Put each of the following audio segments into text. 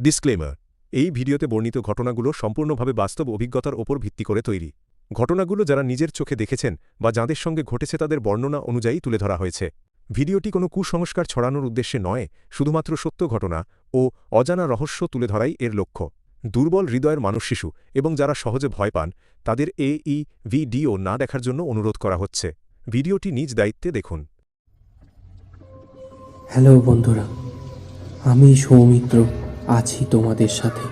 Disclaimer এই ভিডিওতে বর্ণিত ঘটনাগুলো সম্পূর্ণভাবে বাস্তব অভিজ্ঞতার ওপর ভিত্তি করে তৈরি। ঘটনাগুলো যারা নিজের চোখে দেখেছেন বা যাঁদের সঙ্গে ঘটেছে তাদের বর্ণনা অনুযায়ী তুলে ধরা হয়েছে। ভিডিওটি কোনো কুসংস্কার ছড়ানোর উদ্দেশ্যে নয়, শুধুমাত্র সত্য ঘটনা ও অজানা রহস্য তুলে ধরাই এর লক্ষ্য। দুর্বল হৃদয়ের মানুষ শিশু এবং যারা সহজে ভয় পান, তাদের এ ই ভিডিও না দেখার জন্য অনুরোধ করা হচ্ছে। ভিডিওটি নিজ দায়িত্বে দেখুন। হ্যালো বন্ধুরা, আমি সৌমিত্র। আছি তোমাদের সাথে।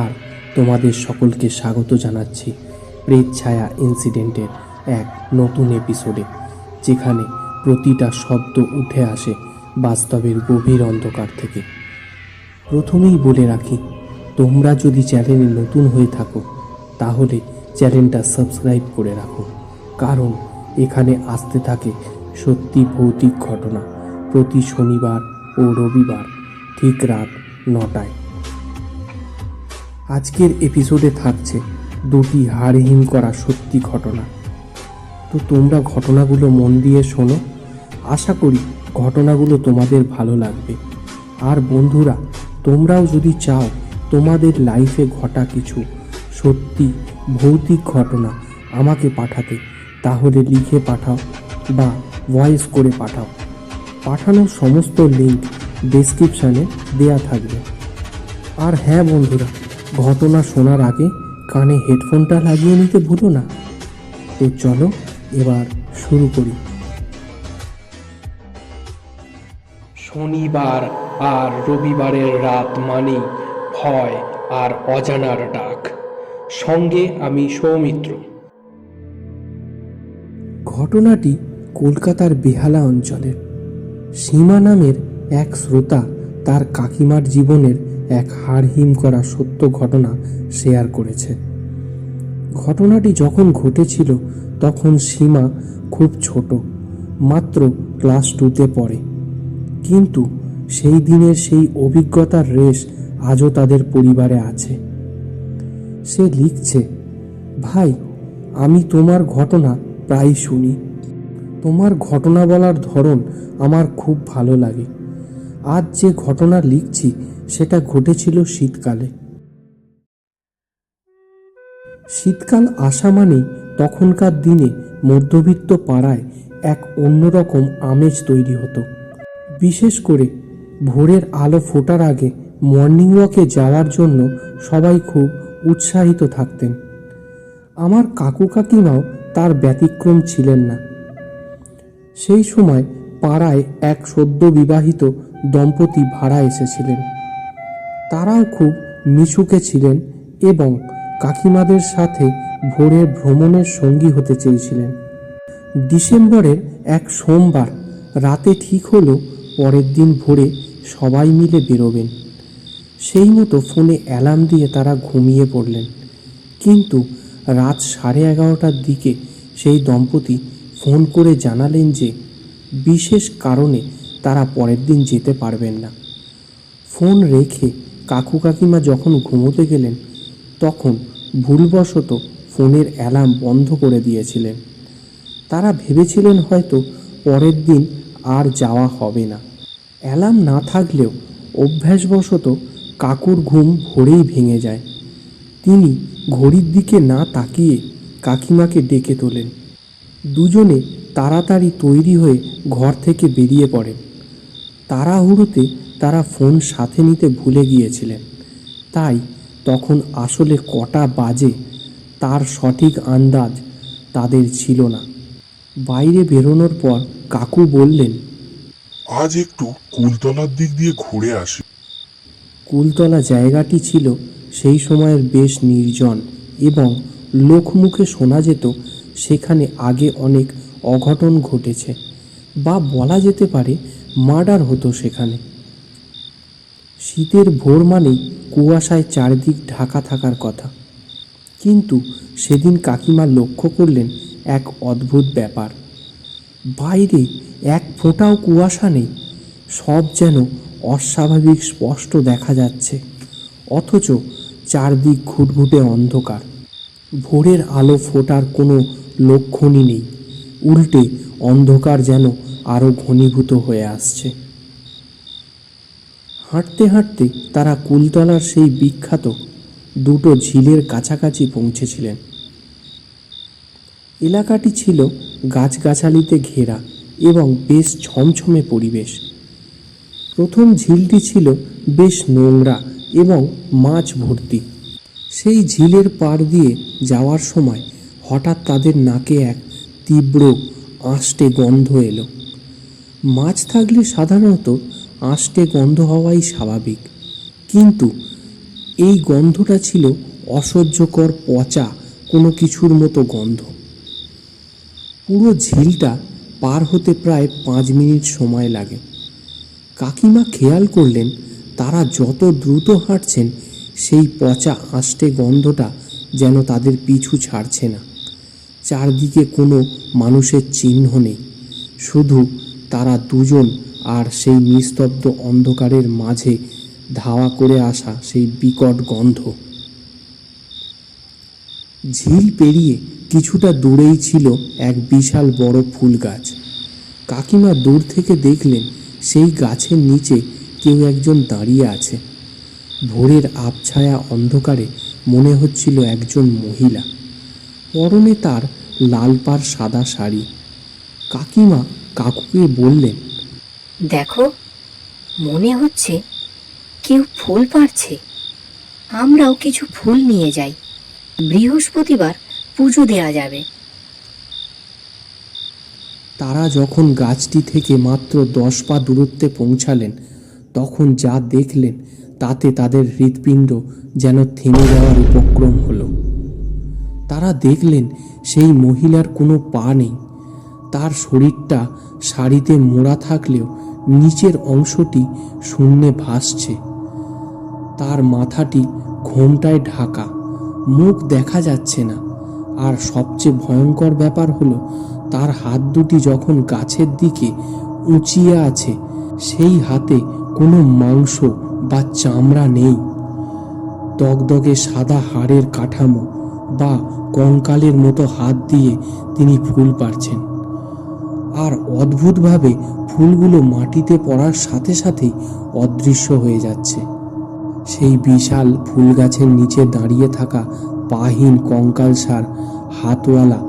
আর তোমাদের সকলকে স্বাগত জানাচ্ছি প্রেত ছায়া ইনসিডেন্টের এক নতুন এপিসোডে, যেখানে প্রতিটা শব্দ উঠে আসে বাস্তবের গভীর অন্ধকার থেকে। প্রথমেই বলে রাখি, তোমরা যদি চ্যানেলে নতুন হয়ে থাকো, তাহলে চ্যানেলটা সাবস্ক্রাইব করে রাখো, কারণ এখানে আসতে থাকে সত্যি ভৌতিক ঘটনা প্রতি শনিবার ও রবিবার, ঠিক রাত নটায়। আজকের এপিসোডে থাকছে দুটি হাড়হিম করা সত্যি ঘটনা। তো তোমরা ঘটনাগুলো মন দিয়ে শোনো। আশা করি ঘটনাগুলো তোমাদের ভালো লাগবে। আর বন্ধুরা, তোমরাও যদি চাও তোমাদের লাইফে ঘটা কিছু সত্যি ভৌতিক ঘটনা আমাকে পাঠাতে, তাহলে লিখে পাঠাও বা ভয়েস করে পাঠাও। পাঠানোর সমস্ত লিঙ্ক ডেসক্রিপশানে দেয়া থাকবে। আর হ্যাঁ বন্ধুরা ঘটনা শোনার আগে কানে হেডফোনটা লাগিয়ে নিতে ভুলো না। তো চলো এবার শুরু করি। শনিবার আর রবিবারের রাত মানেই ভয় আর অজানার ডাক। সঙ্গে আমি সৌমিত্র। ঘটনাটি কলকাতার বেহালা অঞ্চলের সীমা নামের এক শ্রোতা তার কাকিমার জীবনের এক হাড়হিম করা সত্য ঘটনা শেয়ার করেছে। ঘটনাটি যখন ঘটেছিল, তখন সীমা খুব ছোট, মাত্র ক্লাস টুতে পড়ে। কিন্তু সেই দিনের সেই অভিজ্ঞতার রেশ আজও তাদের পরিবারে আছে। সে লিখছে, ভাই, আমি তোমার ঘটনা প্রায় শুনি। তোমার ঘটনা বলার ধরন আমার খুব ভালো লাগে। আজ যে ঘটনা লিখছি, সেটা ঘটেছিল শীতকালে। শীতকাল আসা মানেই তখনকার দিনে মধ্যবিত্ত পাড়ায় এক অন্যরকম আমেজ তৈরি হতো। বিশেষ করে ভোরের আলো ফোটার আগে মর্নিং ওয়াকে যাওয়ার জন্য সবাই খুব উৎসাহিত থাকতেন। আমার কাকু কাকিমাও তার ব্যতিক্রম ছিলেন না। সেই সময় পাড়ায় এক সদ্য বিবাহিত দম্পতি ভাড়া এসেছিলেন। তারাও খুব মিশুকে ছিলেন এবং কাকিমাদের সাথে ভোরের ভ্রমণের সঙ্গী হতে চেয়েছিলেন। ডিসেম্বরের এক সোমবার রাতে ঠিক হলো পরের দিন ভোরে সবাই মিলে বেরোবেন। সেই মতো ফোনে অ্যালার্ম দিয়ে তারা ঘুমিয়ে পড়লেন। কিন্তু রাত সাড়ে এগারোটার দিকে সেই দম্পতি ফোন করে জানালেন যে, বিশেষ কারণে তারা পরের দিন যেতে পারবেন না। ফোন রেখে কাকু কাকিমা যখন ঘুমোতে গেলেন, তখন ভুলবশত ফোনের অ্যালার্ম বন্ধ করে দিয়েছিলেন। তারা ভেবেছিলেন হয়তো পরের দিন আর যাওয়া হবে না। অ্যালার্ম না থাকলেও অভ্যাসবশত কাকুর ঘুম ভোরেই ভেঙে যায়। তিনি ঘড়ির দিকে না তাকিয়ে কাকিমাকে ডেকে তোলেন। দুজনে তাড়াতাড়ি তৈরি হয়ে ঘর থেকে বেরিয়ে পড়েন। তাড়াহুড়োতে তারা ফোন সাথে নিতে ভুলে গিয়েছিলেন। তাই তখন আসলে কটা বাজে তার সঠিক আন্দাজ তাদের ছিল না। বাইরে বেরোনোর পর কাকু বললেন আজ একটু কুলতলার দিক দিয়ে ঘুরে আসি। কুলতলা জায়গাটি ছিল সেই সময়ের বেশ নির্জন এবং লোকমুখে শোনা যেত সেখানে আগে অনেক অঘটন ঘটেছে। বা বলা যেতে পারে মার্ডার হতো সেখানে। শীতের ভোর মানেই কুয়াশায় চারদিক ঢাকা থাকার কথা। কিন্তু সেদিন কাকিমা লক্ষ্য করলেন এক অদ্ভুত ব্যাপার। বাইরে এক ফোঁটাও কুয়াশা নেই, সব যেন অস্বাভাবিক স্পষ্ট দেখা যাচ্ছে, অথচ চারদিক ঘুটঘুটে অন্ধকার। ভোরের আলো ফোটার কোনো লক্ষণই নেই, উল্টে অন্ধকার যেন আরও ঘনীভূত হয়ে আসছে। হাঁটতে হাঁটতে তারা কুলতলার সেই বিখ্যাত দুটো ঝিলের কাছাকাছি পৌঁছেছিলেন। এলাকাটি ছিল গাছগাছালিতে ঘেরা এবং বেশ ছমছমে পরিবেশ। প্রথম ঝিলটি ছিল বেশ নোংরা এবং মাছ ভর্তি। সেই ঝিলের পাড় দিয়ে যাওয়ার সময় হঠাৎ তাদের নাকে এক তীব্র আষ্টে গন্ধ এলো। মাছ থাকলে সাধারণত আষ্টে গন্ধ হওয়াই স্বাভাবিক। কিন্তু এই গন্ধটা ছিল অসহ্যকর পচা কোনো কিছুর মতো গন্ধ। পুরো ঝিলটা পার হতে প্রায় পাঁচ মিনিট সময় লাগে। কাকিমা খেয়াল করলেন, তারা যত দ্রুত হাঁটছেন, সেই পচা আষ্টে গন্ধটা যেন তাদের পিছু ছাড়ছে না। চারদিকে কোনো মানুষের চিহ্ন নেই। শুধু তারা দুজন আর সেই নিস্তব্ধ অন্ধকারের মাঝে ধাওয়া করে আসা সেই বিকট গন্ধ। ঝিল পেরিয়ে কিছুটা দূরেই ছিল এক বিশাল বড় ফুল গাছ কাকিমা দূর থেকে দেখলেন সেই গাছের নিচে কেউ একজন দাঁড়িয়ে আছে। ভোরের আবছায়া অন্ধকারে মনে হচ্ছিল একজন মহিলা। পরনে তার লাল পাড় সাদা শাড়ি। কাকিমা কাকুকে বললেন দেখো মনে হচ্ছে কেউ ফুল পাড়ছে। আমরাও কিছু ফুল নিয়ে যাই। বৃহস্পতিবার পুজো দেয়া যাবে। তারা যখন গাছটি থেকে মাত্র দশ পা দূরত্বে পৌঁছালেন তখন যা দেখলেন তাতে তাদের হৃৎপিণ্ড যেন থেমে যাওয়ার উপক্রম হলো। তারা দেখলেন সেই মহিলার কোনো পা নেই। তার শরীরটা শাড়িতে মোড়া থাকলেও নিচের অংশটি শূন্যে ভাসছে। তার মাথাটি ঘোমটায় ঢাকা, মুখ দেখা যাচ্ছে না। আর সবচেয়ে ভয়ঙ্কর ব্যাপার হলো, তার হাত দুটি যখন গাছের দিকে উঁচিয়ে আছে, সেই হাতে কোনো মাংস বা চামড়া নেই। দগদগে সাদা হাড়ের কাঠামো বা কঙ্কালের মতো হাত দিয়ে তিনি ফুল পারছেন আর অদ্ভুতভাবে ফুলগুলো মাটিতে পড়ার সাথে সাথেই অদৃশ্য হয়ে যাচ্ছে। সেই বিশাল ফুল গাছের নিচে দাঁড়িয়ে থাকা পাহীন কঙ্কালসার হাতওয়ালা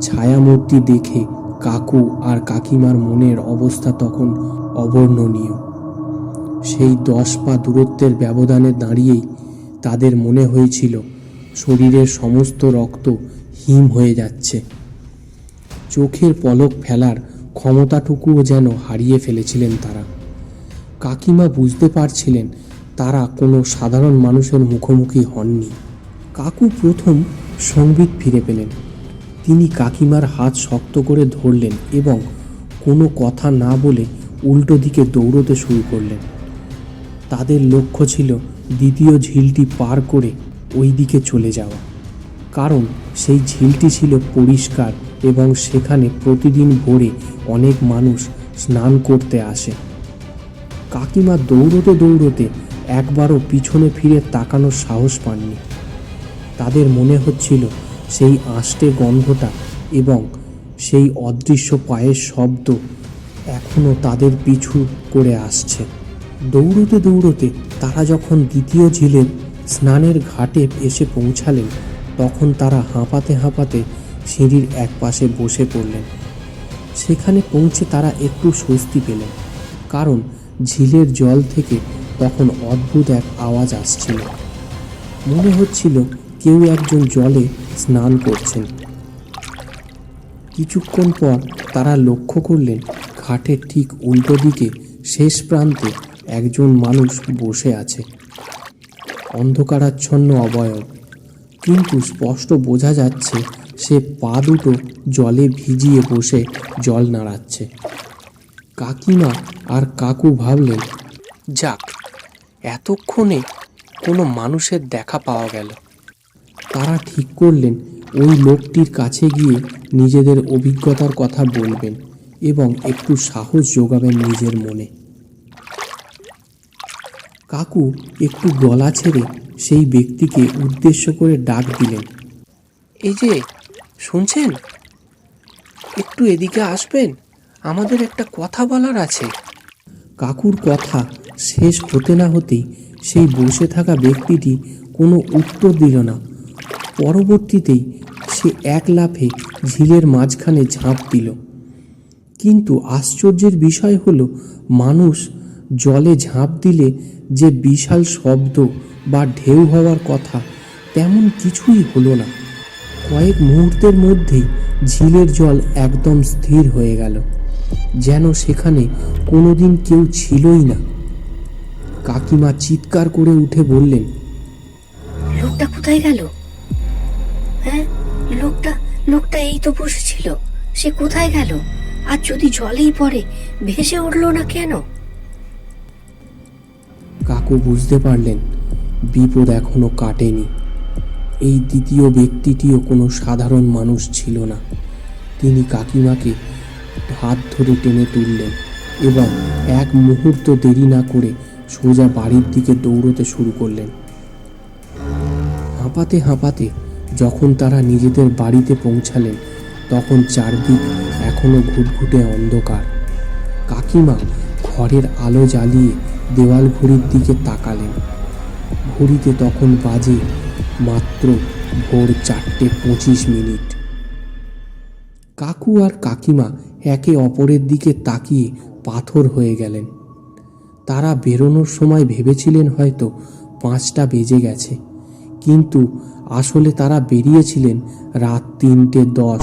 ছায়ামূর্তি দেখে কাকু আর কাকিমার মনের অবস্থা তখন অবর্ণনীয়। সেই দশ পা দূরত্বের ব্যবধানে দাঁড়িয়েই তাদের মনে হয়েছিল, শরীরের সমস্ত রক্ত হিম হয়ে যাচ্ছে। চোখের পলক ফেলার ক্ষমতাটুকুও যেন হারিয়ে ফেলেছিলেন তারা। কাকিমা বুঝতে পারছিলেন তারা কোনো সাধারণ মানুষের মুখোমুখি হননি। কাকু প্রথম সংবিত ফিরে পেলেন। তিনি কাকিমার হাত শক্ত করে ধরলেন এবং কোনো কথা না বলে উল্টো দিকে দৌড়তে শুরু করলেন। তাদের লক্ষ্য ছিল দ্বিতীয় ঝিলটি পার করে ওই দিকে চলে যাওয়া। কারণ সেই ঝিলটি ছিল পরিষ্কার এবং সেখানে প্রতিদিন ভোরে অনেক মানুষ স্নান করতে আসে। কাকিমা দৌড়তে দৌড়তে একবারও পিছনে ফিরে তাকানোর সাহস পাননি। তাদের মনে হচ্ছিল সেই আষ্টে গন্ধটা এবং সেই অদৃশ্য পায়ের শব্দ এখনও তাদের পিছু করে আসছে। দৌড়তে দৌড়তে তারা যখন দ্বিতীয় ঝিলের স্নানের ঘাটে এসে পৌঁছালেন, তখন তারা হাঁপাতে হাঁপাতে সিঁড়ির এক পাশে বসে পড়লেন। সেখানে পৌঁছে তারা একটু স্বস্তি পেলেন, কারণ ঝিলের জল থেকে তখন অদ্ভুত এক আওয়াজ আসছিল। মনে হচ্ছিল কেউ একজন জলে স্নান করছেন। কিছুক্ষণ পর তারা লক্ষ্য করলেন, ঘাটের ঠিক উল্টো দিকে শেষ প্রান্তে একজন মানুষ বসে আছে। অন্ধকারাচ্ছন্ন অবয়ব। কিন্তু স্পষ্ট বোঝা যাচ্ছে সে পা দুটো জলে ভিজিয়ে বসে জল নাড়াচ্ছে। কাকিমা আর কাকু ভাবলেন, যাক, এতক্ষণে কোনো মানুষের দেখা পাওয়া গেল। তারা ঠিক করলেন ওই লোকটির কাছে গিয়ে নিজেদের অভিজ্ঞতার কথা বলবেন এবং একটু সাহস যোগাবেন নিজের মনে। কাকু একটু গলা ছেড়ে সেই ব্যক্তিকে উদ্দেশ্য করে ডাক দিলেন, এই যে শুনছেন? একটু এদিকে আসবেন, আমাদের একটা কথা বলার আছে। কাকুর কথা শেষ হতে না হতেই সেই বসে থাকা ব্যক্তিটি কোনো উত্তর দিল না। পরবর্তীতেই সে এক লাফে ঝিলের মাঝখানে ঝাঁপ দিল। কিন্তু আশ্চর্যের বিষয় হলো, মানুষ জলে ঝাঁপ দিলে যে বিশাল শব্দ বা ঢেউ হওয়ার কথা তেমন কিছুই হলো না। কয়েক মুহূর্তের মধ্যেই ঝিলের জল একদম স্থির হয়ে গেল যেন সেখানে কোনোদিন কেউ ছিলই না। কাকিমা চিৎকার করে উঠে বললেন লোকটা কোথায় গেল? হ্যাঁ লোকটা লোকটা এই তো বসেছিল সে কোথায় গেল? আর যদি জলেই পড়ে ভেসে উঠল না কেন? কাকু বুঝতে পারলেন বিপদ এখনও কাটেনি। এই দ্বিতীয় ব্যক্তিটিও কোনো সাধারণ মানুষ ছিল না। তিনি কাকিমাকে হাত ধরে টেনে তুললেন এবং এক মুহূর্ত দেরি না করে সোজা বাড়ির দিকে দৌড়তে শুরু করলেন। হাঁপাতে হাঁপাতে যখন তারা নিজেদের বাড়িতে পৌঁছালেন, তখন চারদিক এখনও ঘুটঘুটে অন্ধকার। কাকিমা ঘরের আলো জ্বালিয়ে দেওয়াল ঘড়ির দিকে তাকালেন। ঘড়িতে তখন বাজে মাত্র ভোর চারটে পঁচিশ মিনিট। কাকু আর কাকিমা একে অপরের দিকে তাকিয়ে পাথর হয়ে গেলেন। তারা বেরোনোর সময় ভেবেছিলেন হয়তো পাঁচটা বেজে গেছে, কিন্তু আসলে তারা বেরিয়েছিলেন রাত তিনটে দশ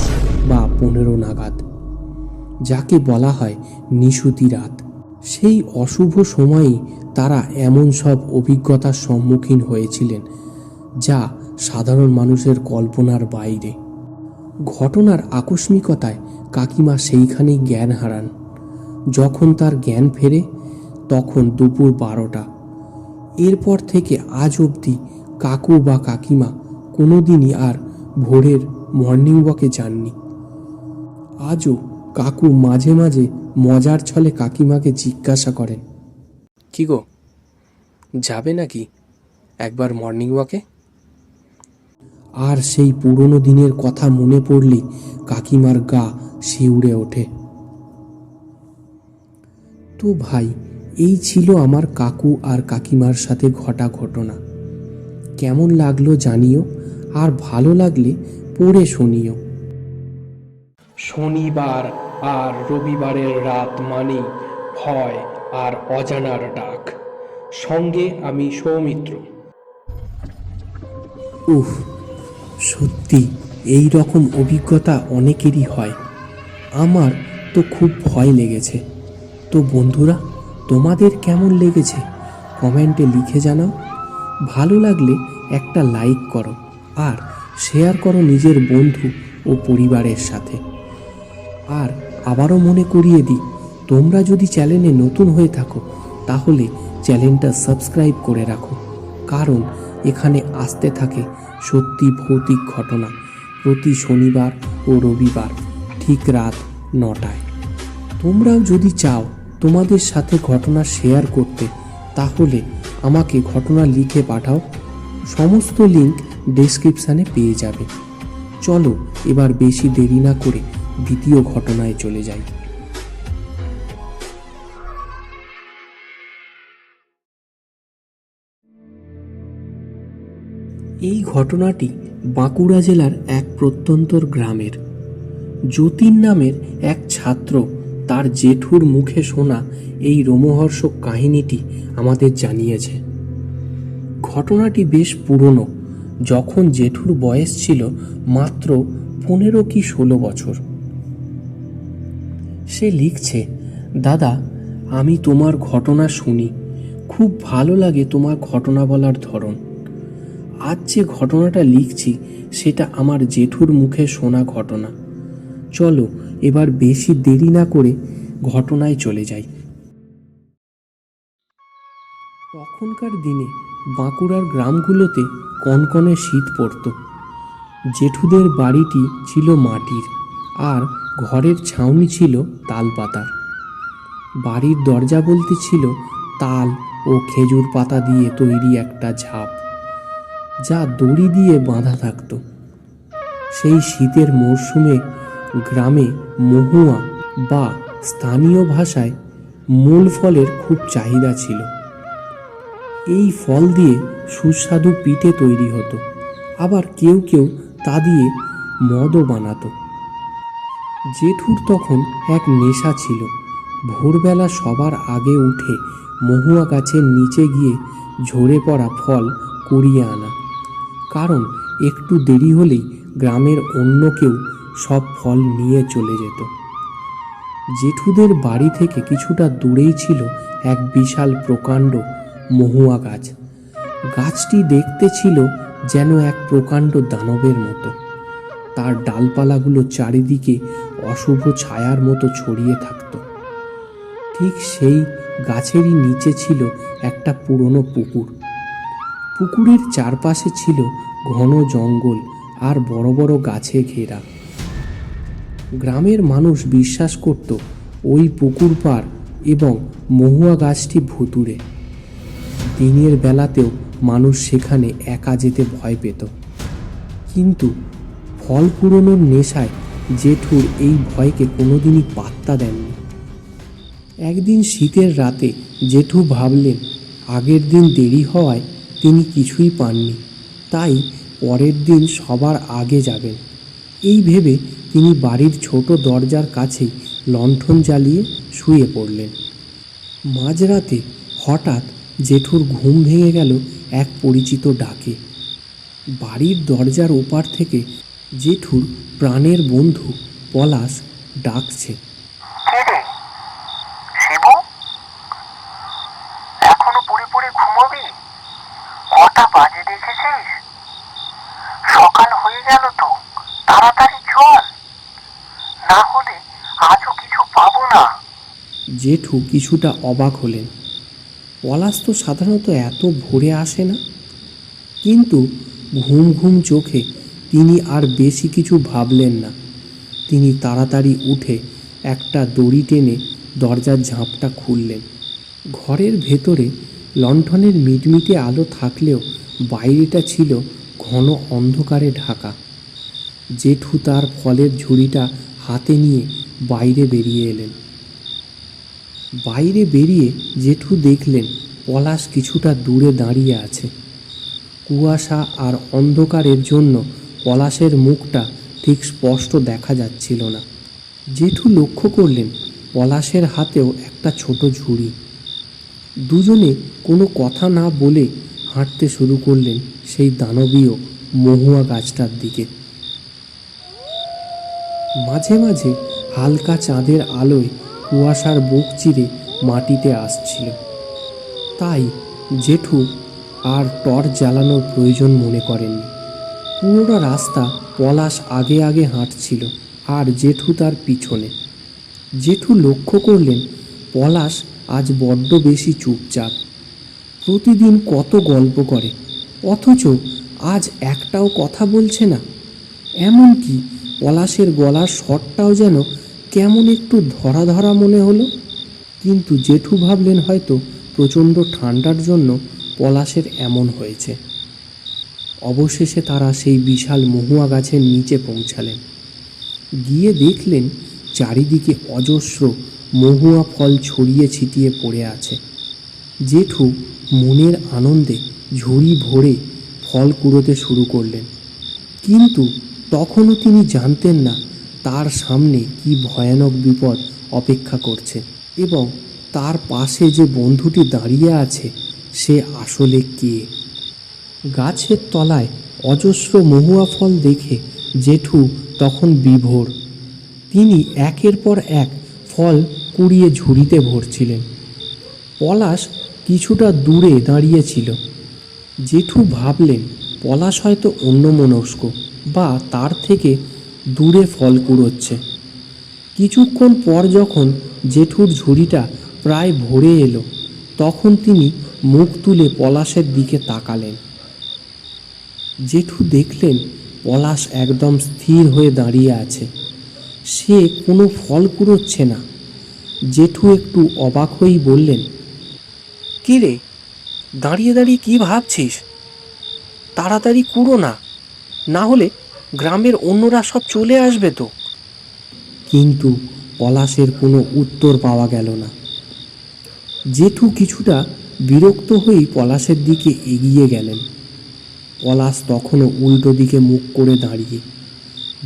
বা পনেরো নাগাদ, যাকে বলা হয় নিশুতি রাত। সেই অশুভ সময়েই তারা এমন সব অভিজ্ঞতার সম্মুখীন হয়েছিলেন যা সাধারণ মানুষের কল্পনার বাইরে। ঘটনার আকস্মিকতায় কাকিমা সেইখানেই জ্ঞান হারান। যখন তার জ্ঞান ফেরে, তখন দুপুর বারোটা। এরপর থেকে আজ অবধি কাকু বা কাকিমা কোনোদিনই আর ভোরের মর্নিং ওয়াকে যাননি। আজও কাকু মাঝে মাঝে মজার ছলে কাকিমাকে জিজ্ঞাসা করেন, কি গো, যাবে নাকি একবার মর্নিং ওয়াকে আর সেই পুরনো দিনের কথা মনে পড়লেই কাকিমার গা শিউড়ে ওঠে। তো ভাই, এই ছিল আমার কাকু আর কাকিমার সাথে ঘটা ঘটনা। কেমন লাগল জানিও, আর ভালো লাগলে পড়ে শুনিও। শনিবার আর রবিবারের রাত মানেই ভয় আর অজানার ডাক। সঙ্গে আমি সৌমিত্র। উফ সত্যি, এই রকম অভিজ্ঞতা অনেকেরই হয়। আমার তো খুব ভয় লেগেছে। তো বন্ধুরা, তোমাদের কেমন লেগেছে? কমেন্টে লিখে জানাও। ভালো লাগলে একটা লাইক করো আর শেয়ার করো নিজের বন্ধু ও পরিবারের সাথে। আর আবারও মনে করিয়ে দিই, তোমরা যদি চ্যানেলে নতুন হয়ে থাকো, তাহলে চ্যানেলটা সাবস্ক্রাইব করে রাখো। কারণ এখানে আসতে থাকে সত্যি ভৌতিক ঘটনা প্রতি শনিবার ও রবিবার ঠিক রাত নটায়। তোমরাও যদি চাও তোমাদের সাথে ঘটনা শেয়ার করতে, তাহলে আমাকে ঘটনা লিখে পাঠাও। সমস্ত লিঙ্ক ডেসক্রিপশানে পেয়ে যাবে। চলো এবার বেশি দেরি না করে দ্বিতীয় ঘটনায় চলে যাই। এই ঘটনাটি বাঁকুড়া জেলার এক প্রত্যন্তর গ্রামের। যতীন নামের এক ছাত্র তার জেঠুর মুখে শোনা এই রোমহর্ষক কাহিনীটি আমাদের জানিয়েছে। ঘটনাটি বেশ পুরনো, যখন জেঠুর বয়স ছিল মাত্র পনেরো কি ষোলো বছর। সে লিখছে, দাদা, আমি তোমার ঘটনা শুনি। খুব ভালো লাগে তোমার ঘটনা বলার ধরন। আজ যে ঘটনাটা লিখছি, সেটা আমার জেঠুর মুখে শোনা ঘটনা। চলো, এবার বেশি দেরি না করে ঘটনায় চলে যাই। তখনকার দিনে বাঁকুড়ার গ্রামগুলোতে কনকনে শীত পড়ত। জেঠুদের বাড়িটি ছিল মাটির, আর ঘরের ছাউনি ছিল তাল পাতার বাড়ির দরজা বলতে ছিল তাল ও খেজুর পাতা দিয়ে তৈরি একটা ঝাপ। যা দড়ি দিয়ে বাঁধা থাকতো। সেই শীতের মরশুমে গ্রামে মহুয়া বা স্থানীয় ভাষায় মূল ফলের খুব চাহিদা ছিল। এই ফল দিয়ে সুস্বাদু পিঠে তৈরি হতো। আবার কেউ কেউ তা দিয়ে মদও বানাতো। জেঠুর তখন এক নেশা ছিল। ভোরবেলা সবার আগে উঠে মহুয়া গাছের নিচে গিয়ে ঝরে পড়া ফল কুড়িয়ে আনা। কারণ একটু দেরি হলেই গ্রামের অন্য কেউ সব ফল নিয়ে চলে যেত। জেঠুদের বাড়ি থেকে কিছুটা দূরেই ছিল এক বিশাল প্রকাণ্ড মহুয়া গাছ। গাছটি দেখতে ছিল যেন এক প্রকাণ্ড দানবের মতো। তার ডালপালাগুলো চারিদিকে অশুভ ছায়ার মতো ছড়িয়ে থাকত। ঠিক সেই গাছেরই নিচে ছিল একটা পুরনো পুকুর। পুকুরের চারপাশে ছিল ঘন জঙ্গল আর বড় বড় গাছে ঘেরা। গ্রামের মানুষ বিশ্বাস করত ওই পুকুর পার এবং মহুয়া গাছটি ভুতুরে দিনের বেলাতেও মানুষ সেখানে একা যেতে ভয় পেত। কিন্তু ফল পুরনোর নেশায় জেঠুর এই ভয়কে কোনোদিনই পাত্তা দেননি। একদিন শীতের রাতে জেঠু ভাবলেন, আগের দিন দেরি হওয়ায় তিনি কিছুই পাননি। তাই পরের দিন সবার আগে যাবেন। এই ভেবে তিনি বাড়ির ছোট দরজার কাছেই লণ্ঠন জ্বালিয়ে শুয়ে পড়লেন। মাঝরাতে হঠাৎ জেঠুর ঘুম ভেঙে গেল এক পরিচিত ডাকে। বাড়ির দরজার ওপার থেকে জেঠুর প্রাণের বন্ধু পলাশ ডাকছে কে রে শিবু এখনও পড়ে পড়ে ঘুমোবি কটা বাজে দেখেছিস সকাল হয়ে গেল তো তাড়াতাড়ি চল না হলে আজও কিছু পাবো না জেঠু কিছুটা অবাক হলেন। পলাশ তো সাধারণত এত ভোরে আসে না। কিন্তু ঘুম ঘুম চোখে তিনি আর বেশি কিছু ভাবলেন না। তিনি তাড়াতাড়ি উঠে একটা দড়ি টেনে দরজার ঝাঁপটা খুললেন। ঘরের ভেতরে লণ্ঠনের মিটমিটে আলো থাকলেও বাইরেটা ছিল ঘন অন্ধকারে ঢাকা। জেঠু তার ফলের ঝুড়িটা হাতে নিয়ে বাইরে বেরিয়ে এলেন। বাইরে বেরিয়ে জেঠু দেখলেন পলাশ কিছুটা দূরে দাঁড়িয়ে আছে। কুয়াশা আর অন্ধকারের জন্য পলাশের মুখটা ঠিক স্পষ্ট দেখা যাচ্ছিল না। জেঠু লক্ষ্য করলেন পলাশের হাতেও একটা ছোট ঝুড়ি। দুজনে কোনো কথা না বলে হাঁটতে শুরু করলেন সেই দানবীয় মহুয়া গাছটার দিকে। মাঝে মাঝে হালকা চাঁদের আলোয় কুয়াশার বুক চিরে মাটিতে আসছিল। তাই জেঠু আর টর্চ জ্বালানোর প্রয়োজন মনে করেননি। পুরোটা রাস্তা পলাশ আগে আগে হাঁটছিল আর জেঠু তার পিছনে। জেঠু লক্ষ্য করলেন পলাশ আজ বড্ড বেশি চুপচাপ। প্রতিদিন কত গল্প করে, অথচ আজ একটাও কথা বলছে না। এমনকি পলাশের গলার স্বরটাও যেন কেমন একটু ধরা ধরা মনে হলো। কিন্তু জেঠু ভাবলেন হয়তো প্রচণ্ড ঠান্ডার জন্য পলাশের এমন হয়েছে। অবশেষে তারা সেই বিশাল মহুয়া গাছের নিচে পৌঁছালেন। গিয়ে দেখলেন চারিদিকে অজস্র মহুয়া ফল ছড়িয়ে ছিটিয়ে পড়ে আছে। জেঠু মনের আনন্দে ঝুড়ি ভরে ফল কুড়োতে শুরু করলেন। কিন্তু তখনও তিনি জানতেন না তার সামনে কি ভয়ানক বিপদ অপেক্ষা করছে এবং তার পাশে যে বন্ধুটি দাঁড়িয়ে আছে, সে আসলে কে? গাছের তলায় অজস্র মহুয়া ফল দেখে জেঠু তখন বিভোর। তিনি একের পর এক ফল কুড়িয়ে ঝুড়িতে ভরছিলেন। পলাশ কিছুটা দূরে দাঁড়িয়েছিল। জেঠু ভাবলেন, পলাশ হয়তো অন্যমনস্ক বা তার থেকে দূরে ফল কুড়োচ্ছে। কিছুক্ষণ পর যখন জেঠুর ঝুড়িটা প্রায় ভরে এলো, তখন তিনি মুখ তুলে পলাশের দিকে তাকালেন। জেঠু দেখলেন পলাশ একদম স্থির হয়ে দাঁড়িয়ে আছে। সে কোনো ফল কুড়োচ্ছে না। জেঠু একটু অবাক হয়েই বললেন, কি রে? দাঁড়িয়ে দাঁড়িয়ে কি ভাবছিস? তাড়াতাড়ি কুড়ো না। না হলে গ্রামের অন্যরা সব চলে আসবে তো। কিন্তু পলাশের কোনো উত্তর পাওয়া গেল না। জেঠু কিছুটা বিরক্ত হয়েই পলাশের দিকে এগিয়ে গেলেন। পলাশ তখনও উল্টো দিকে মুখ করে দাঁড়িয়ে।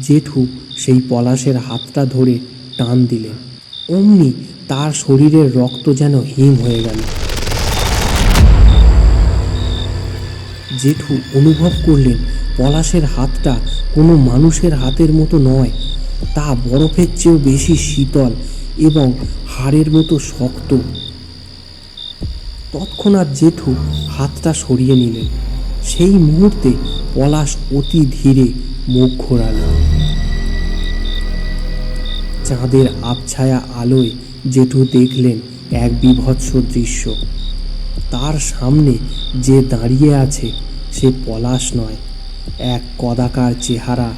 জেঠু সেই পলাশের হাতটা ধরে টান দিলেন। অমনি তার শরীরের রক্ত যেন হিম হয়ে গেল। জেঠু অনুভব করলেন, পলাশের হাতটা কোনো মানুষের হাতের মতো নয়। তা বরফের চেয়েও বেশি শীতল এবং হাড়ের মতো শক্ত। তৎক্ষণাৎ জেঠু হাতটা সরিয়ে নিলেন। সেই মুহূর্তে পলাশ অতি ধীরে মুখ ঘোরাল। চাঁদের আবছায়া আলোয় জেঠু দেখলেন এক বিভৎস দৃশ্য। তার সামনে যে দাঁড়িয়ে আছে, সে পলাশ নয়। এক কদাকার চেহারা,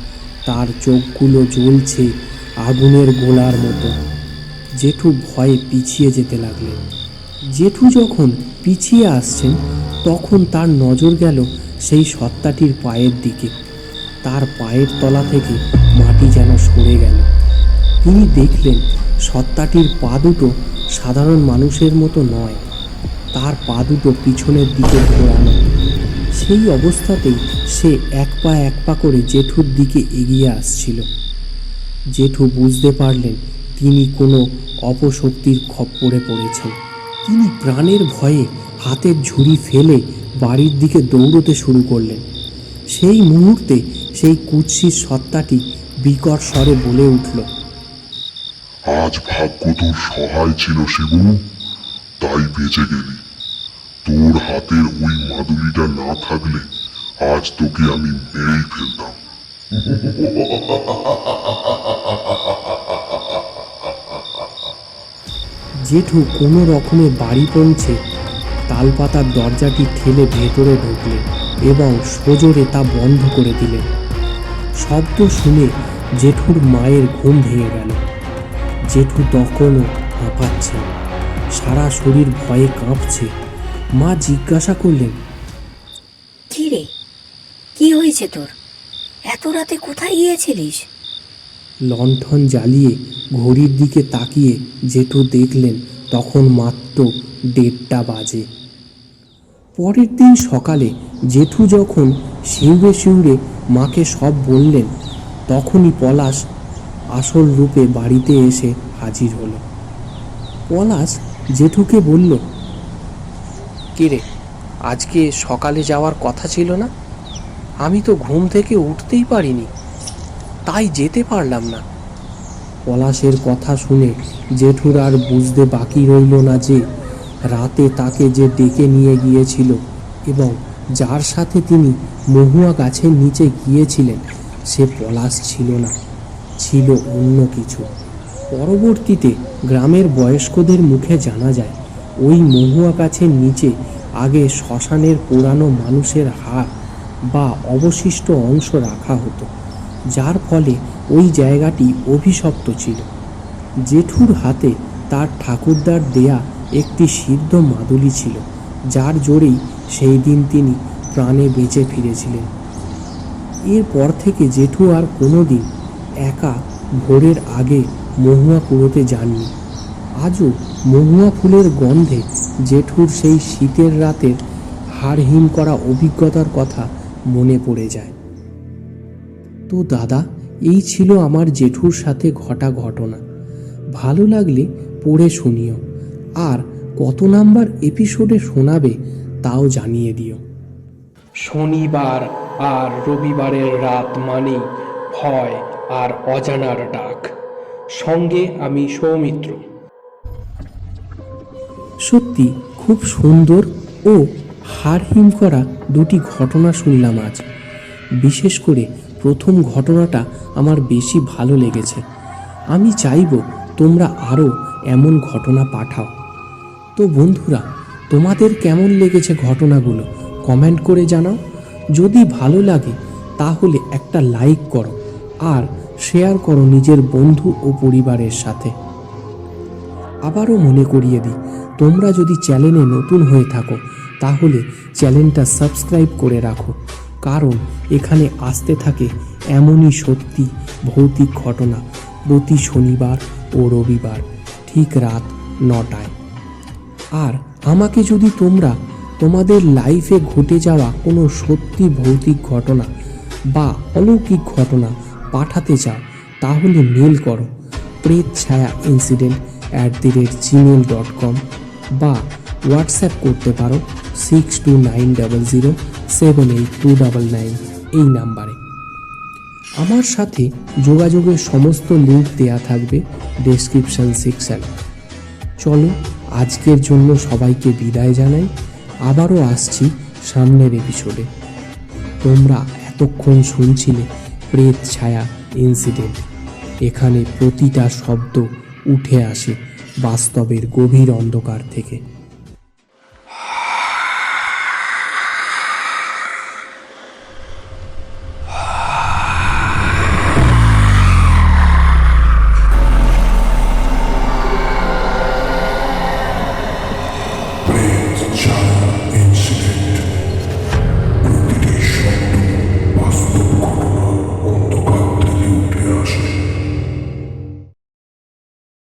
তার চোখগুলো জ্বলছে আগুনের গোলার মতো। জেঠু ভয়ে পিছিয়ে যেতে লাগলেন জেঠু যখন পিছিয়ে আসছেন, তখন তার নজর গেল সেই সত্তাটির পায়ের দিকে। তার পায়ের তলা থেকে মাটি যেন সরে গেল। তিনি দেখলেন সত্তাটির পা দুটো সাধারণ মানুষের মতো নয়। তার পা দুটো পিছনের দিকে ঘোরানো সেই অবস্থাতেই সে এক পা এক পা করে জেঠুর দিকে এগিয়ে আসছিল। জেঠু বুঝতে পারলেন তিনি কোনো অপশক্তির খপ্পরে পড়েছেন। তিনি প্রাণের ভয়ে হাতের ঝুড়ি ফেলে বাড়ির দিকে দৌড়তে শুরু করলেন। সেই মুহূর্তে সেই কুৎসিত সত্তাটি বিকট স্বরে বলে উঠল, আজ ভাগ্য তোর সহায় ছিল শিবু। তাই বেঁচে গেলি। তোর হাতের ওই মাদুলিটা না থাকলে আজ তোকে আমি মেরেই ফেলতাম। জেঠু কোনো রকমে বাড়ি পৌঁছে তালপাতার দরজাটি ঠেলে ভেতরে ঢুকলেন এবং সজোরে তা বন্ধ করে দিলেন শব্দ শুনে জেঠুর মায়ের ঘুম ভেঙে গেল। জেঠু তখনও হাঁপাচ্ছেন সারা শরীর ভয়ে কাঁপছে। মা জিজ্ঞাসা করলেন কি রে? কি হয়েছে তোর? এত রাতে কোথায় গিয়েছিলিস? লণ্ঠন জ্বালিয়ে ঘড়ির দিকে তাকিয়ে জেঠু দেখলেন তখন মাত্র দেড়টা বাজে। পরের দিন সকালে জেঠু যখন শিউরে শিউরে মাকে সব বললেন তখনই পলাশ আসল রূপে বাড়িতে এসে হাজির হলো। পলাশ জেঠুকে বলল কিরে আজকে সকালে যাওয়ার কথা ছিল না? আমি তো ঘুম থেকে উঠতেই পারিনি। তাই যেতে পারলাম না। পলাশের কথা শুনে জেঠুর আর বুঝতে বাকি রইল না যে রাতে তাকে যে ডেকে নিয়ে গিয়েছিল এবং যার সাথে তিনি মহুয়া গাছের নিচে গিয়েছিলেন, সে পলাশ ছিল না, ছিল অন্য কিছু। পরবর্তীতে গ্রামের বয়স্কদের মুখে জানা যায় ওই মহুয়া গাছের নিচে আগে শ্মশানের পুরানো মানুষের হাড় বা অবশিষ্ট অংশ রাখা হতো, যার ফলে ওই জায়গাটি অভিশপ্ত ছিল। জেঠুর হাতে তার ঠাকুরদার দেয়া একটি সিদ্ধ মাদুলি ছিল, যার জোরেই সেই দিন তিনি প্রাণে বেঁচে ফিরেছিলেন। এরপর থেকে জেঠু আর কোনো দিন একা ভোরের আগে মহুয়া কুড়োতে যাননি। আজও মহুয়া ফুলের গন্ধে জেঠুর সেই শীতের রাতের হাড় হিম করা অভিজ্ঞতার কথা মনে পড়ে যায়। তো দাদা, এই ছিল আমার জেঠুর সাথে ঘটা ঘটনা। ভালো লাগলে পড়ে শুনিও। আর কত নাম্বার এপিসোডে শোনাবে তাও জানিয়ে দিও। শনিবার আর রবিবারের রাত মানেই ভয় আর অজানার ডাক। সঙ্গে আমি সৌমিত্র। সত্যি খুব সুন্দর ও হাড়হিম করা দুটি ঘটনা শুনলাম আজ। বিশেষ করে প্রথম ঘটনাটা আমার বেশি ভালো লেগেছে। আমি চাইব তোমরা আরও এমন ঘটনা পাঠাও। তো বন্ধুরা, তোমাদের কেমন লেগেছে ঘটনাগুলো কমেন্ট করে জানাও। যদি ভালো লাগে, তাহলে একটা লাইক করো আর শেয়ার করো নিজের বন্ধু ও পরিবারের সাথে। আবারও মনে করিয়ে দিই তোমরা যদি চ্যানেলে নতুন হয়ে থাকো, তাহলে চ্যানেলটা সাবস্ক্রাইব করে রাখো। কারণ এখানে আসতে থাকে এমনই সত্যি ভৌতিক ঘটনা প্রতি শনিবার ও রবিবার, ঠিক রাত নটায়। আর আমাকে যদি তোমরা তোমাদের লাইফে ঘটে যাওয়া কোনো সত্যি ভৌতিক ঘটনা বা অলৌকিক ঘটনা পাঠাতে চাও, তাহলে মেল করো। প্রেত ছায়া incident at the rate Gmail dot com বা হোয়াটসঅ্যাপ করতে পারো six two nine double zero seven eight two double nine এই নাম্বারে। আমার সাথে যোগাযোগের সমস্ত লিঙ্ক দেয়া থাকবে ডেসক্রিপশন সেকশানে চলো আজকের জন্য সবাইকে বিদায় জানাই। আবারও আসছি সামনের এপিসোডে তোমরা এতক্ষণ শুনছিলে প্রেত ছায়া ইনসিডেন্ট এখানে প্রতিটা শব্দ উঠে আসে। বাস্তবের গভীর অন্ধকার থেকে।